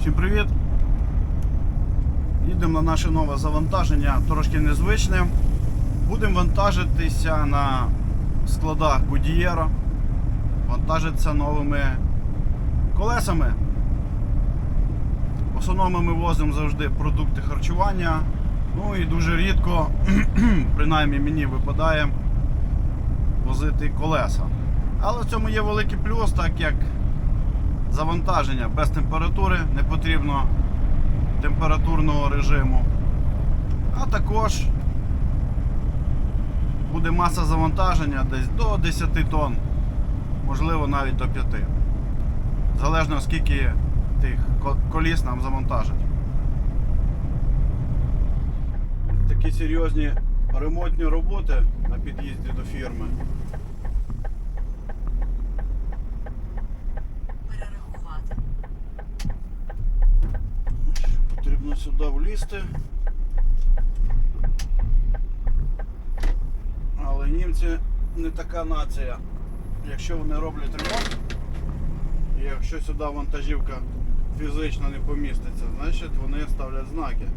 Всім привіт! Їдемо на наше нове завантаження, трошки незвичне. Будемо вантажитися на складах Goodyear. Вантажитися новими колесами. В основному ми возимо завжди продукти харчування. Ну і дуже рідко, принаймні мені випадає возити колеса. Але в цьому є великий плюс, так як завантаження без температури, не потрібно температурного режиму. А також буде маса завантаження десь до 10 тонн, можливо навіть до 5. Залежно скільки тих коліс нам завантажать. Такі серйозні ремонтні роботи на під'їзді до фірми. Потрібно сюди влізти. Але німці не така нація. Якщо вони роблять ремонт, і якщо сюди вантажівка фізично не поміститься, значить вони ставлять знаки.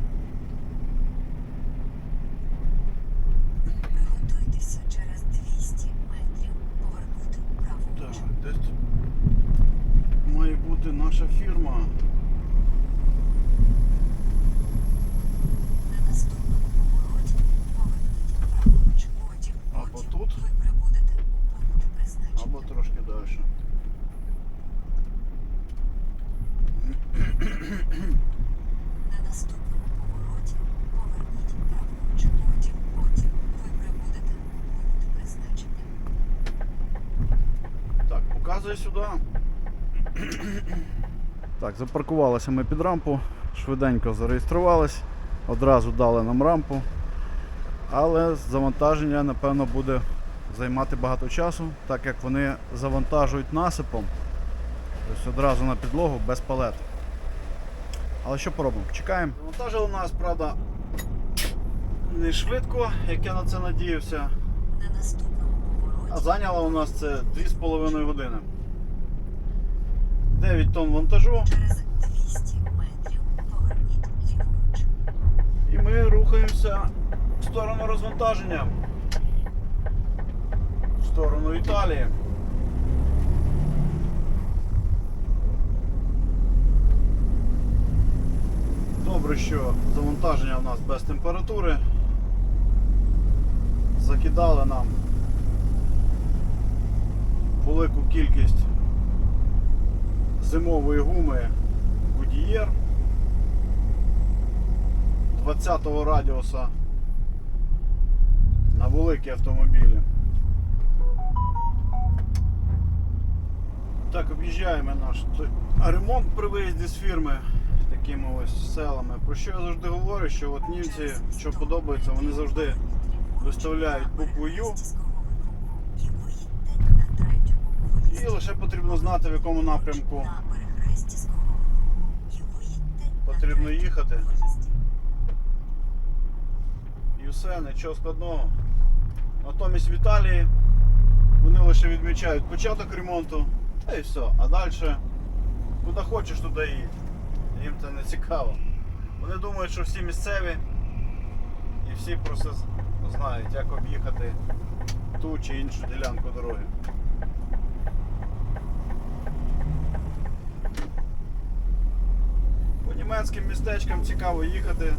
Приготуйтеся через 200 метрів повернути Так, праворуч. десь тут має бути наша фірма. На наступному повороті поверніть праворуч. Потім, Або потім тут. ви прибудете у пункт призначення. Або трошки далі. На наступному повороті поверніть праворуч. Потім, потім ви прибудете у пункт призначення. Так, показує сюди. Так, запаркувалися ми під рампу, швиденько зареєструвались, одразу дали нам рампу. Але завантаження, напевно, буде займати багато часу, так як вони завантажують насипом. Тобто одразу на підлогу без палет. Але що поробимо? Чекаємо. Завантажили нас, правда, не швидко, як я на це надіявся. А зайняло у нас це 2,5 години. 9 тонн вантажу через 200 метрів поверніть ліворуч. і ми рухаємося в сторону розвантаження. В сторону Італії. Добре, що завантаження у нас без температури. Закидали нам велику кількість зимової гуми Goodyear 20-го радіуса на великі автомобілі. Так, об'їжджаємо наш ремонт при виїзді з фірми такими ось селами. Про що я завжди говорю, що от німці, що подобається, вони завжди виставляють букву Ю І лише потрібно знати, в якому напрямку Потрібно їхати. і все, нічого складного. Натомість в Італії вони лише відмічають початок ремонту, та і все. А далі куди хочеш, туди їдь. Їм це не цікаво. Вони думають, що всі місцеві і всі просто знають, як об'їхати ту чи іншу ділянку дороги. По німецьким містечкам цікаво їхати.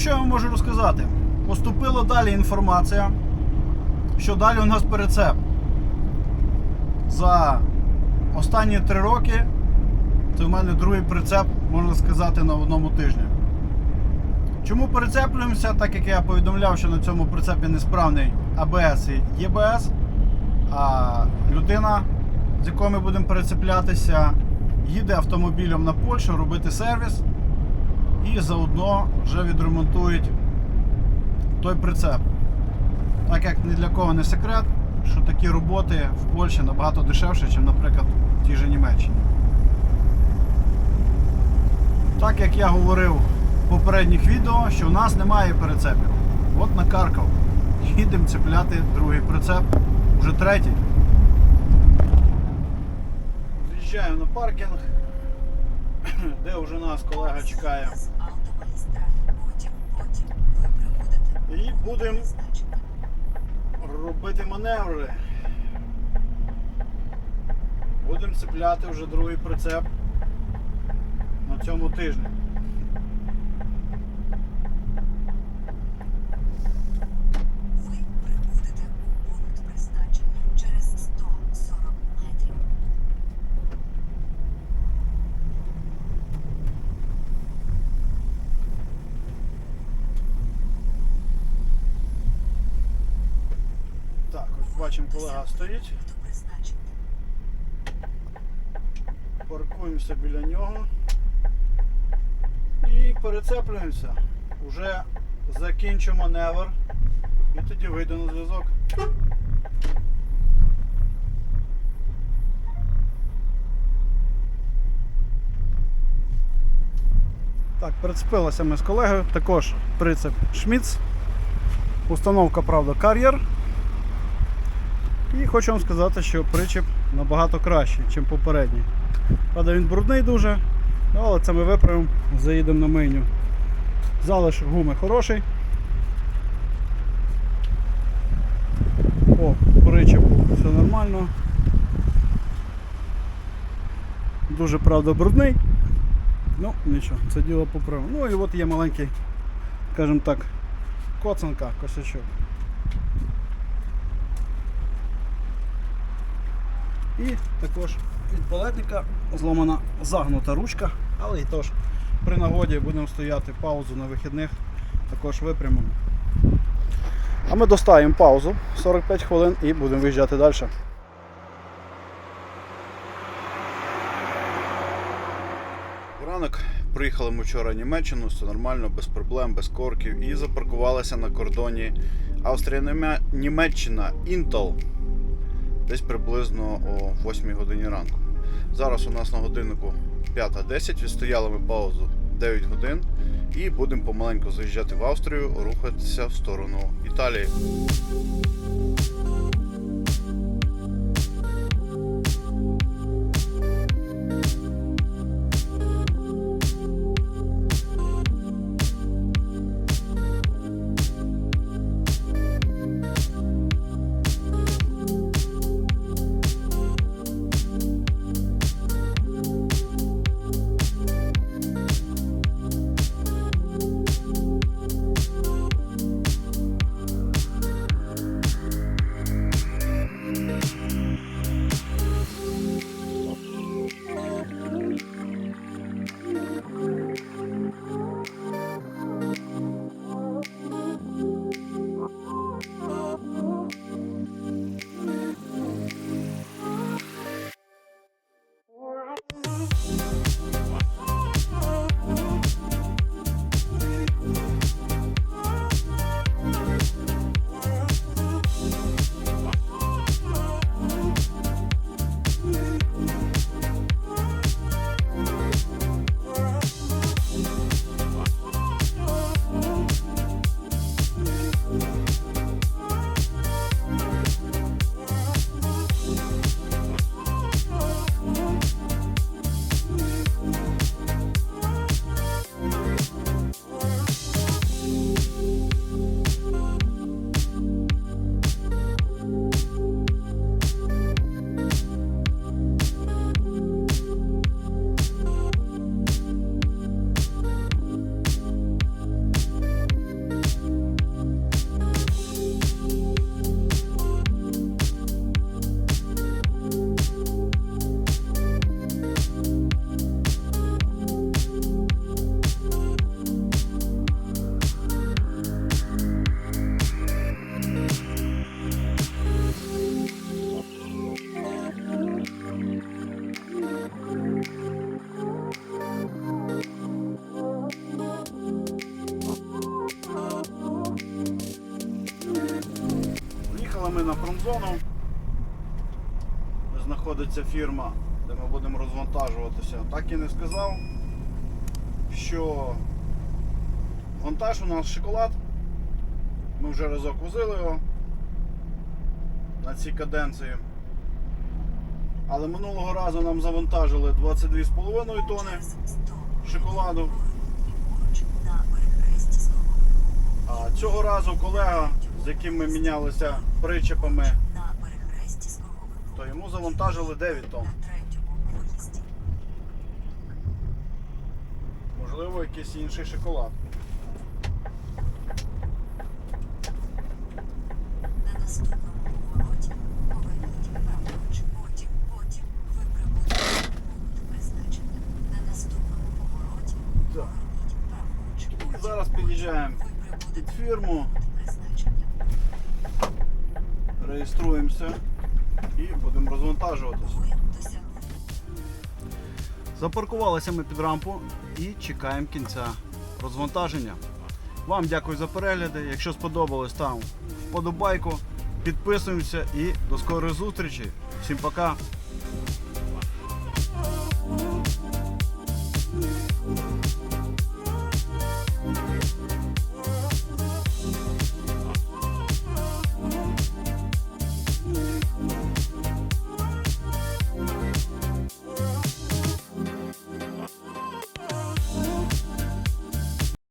Що я вам можу розказати? Поступила далі інформація, що далі у нас перецеп. За останні три роки це в мене другий прицеп, можна сказати, на одному тижні. Чому перецеплюємося? Так як я повідомляв, що на цьому прицепі несправний АБС і ЄБС, а людина, з якою ми будемо перецеплятися, їде автомобілем на Польщу робити сервіс і заодно вже відремонтують той прицеп. Так як ні для кого не секрет, що такі роботи в Польщі набагато дешевше, ніж, наприклад, в тій же Німеччині. Так як я говорив в попередніх відео, що в нас немає прицепів. От накаркав. Їдемо цепляти другий прицеп, вже третій. З'їжджаємо на паркінг, де вже нас колега чекає. І будемо робити маневри. Будемо цепляти вже другий прицеп на цьому тижні. Ви прибудете у пункт призначення через 140 метрів. Так, ось бачимо, колега стоїть. Паркуємося біля нього і перецеплюємося. Уже закінчу маневр і тоді вийду на зв'язок. Так, прицепилися ми з колегою. Також прицеп Шміц. Установка, правда, кар'єр. І хочу вам сказати, що причіп набагато кращий, ніж попередній. Правда, він брудний дуже, ну, але це ми виправимо, заїдемо на мийню. Залиш гуми хороший. По причепу все нормально. Дуже правда брудний. Ну, нічого, це діло поправимо. Ну і от є маленький, скажімо так, коцанка, косячок. І також від палетника зломана загнута ручка, але і тож при нагоді будемо стояти паузу на вихідних, також випрямимо. А ми доставимо паузу 45 хвилин і будемо виїжджати далі. Ранок приїхали ми вчора в Німеччину, все нормально, без проблем, без корків і запаркувалися на кордоні Австрія-Німеччина Intel десь приблизно о 8 годині ранку. Зараз у нас на годиннику 5.10, відстояли ми паузу 9 годин і будемо помаленьку заїжджати в Австрію, рухатися в сторону Італії. Ми на промзону. Знаходиться фірма, де ми будемо розвантажуватися. Так і не сказав, що вантаж у нас шоколад. Ми вже разок возили його на цій каденції. Але минулого разу нам завантажили 22,5 тони шоколаду. ліворуч на перехресті з Головою. А цього разу колега, з яким ми мінялися причепами, то йому завантажили 9 тонн. Можливо, якийсь інший шоколад. Зараз під'їжджаємо Під фірму, реєструємося і будемо розвантажуватися. Запаркувалися ми під рампу і чекаємо кінця розвантаження. Вам дякую за перегляди. Якщо сподобалось, став вподобайку, підписуємося і до скорої зустрічі. Всім пока!